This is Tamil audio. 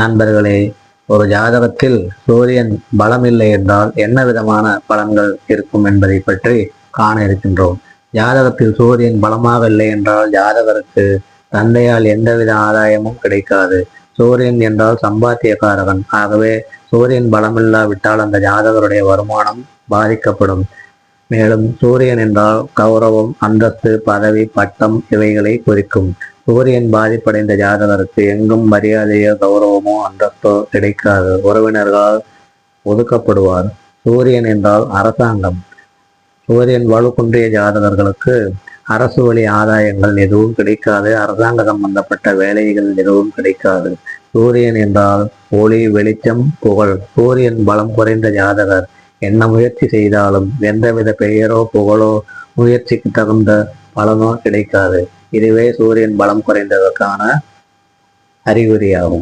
நண்பர்களே ஒரு ஜாதகத்தில் சூரியன் பலம் இல்லை என்றால் என்ன விதமான பலன்கள் இருக்கும் என்பதை பற்றி காண இருக்கின்றோம். ஜாதகத்தில் சூரியன் பலமாக இல்லை என்றால் ஜாதகருக்கு தந்தையால் எந்தவித ஆதாயமும் கிடைக்காது. சூரியன் என்றால் சம்பாத்தியக்காரகன். ஆகவே சூரியன் பலமில்லாவிட்டால் அந்த ஜாதகருடைய வருமானம் பாதிக்கப்படும். மேலும் சூரியன் என்றால் கௌரவம் அந்தஸ்து பதவி பட்டம் இவைகளை குறிக்கும். சூரியன் பாதிப்படைந்த ஜாதகருக்கு எங்கும் மரியாதையோ கௌரவமோ அந்தஸ்தோ கிடைக்காது. உறவினர்களால் ஒதுக்கப்படுவார். சூரியன் என்றால் அரசாங்கம். சூரியன் வலுக்குன்றிய ஜாதகர்களுக்கு அரசு வழி ஆதாயங்கள் எதுவும் கிடைக்காது. அரசாங்க சம்பந்தப்பட்ட வேலைகள் எதுவும் கிடைக்காது. சூரியன் என்றால் ஒளி வெளிச்சம் புகழ். சூரியன் பலம் குறைந்த ஜாதகர். என்ன முயற்சி செய்தாலும் எந்தவித பெயரோ புகழோ முயற்சிக்கு தகுந்த பலனோ கிடைக்காது. இதுவே சூரியன் பலம் குறைந்ததற்கான அறிகுறியாகும்.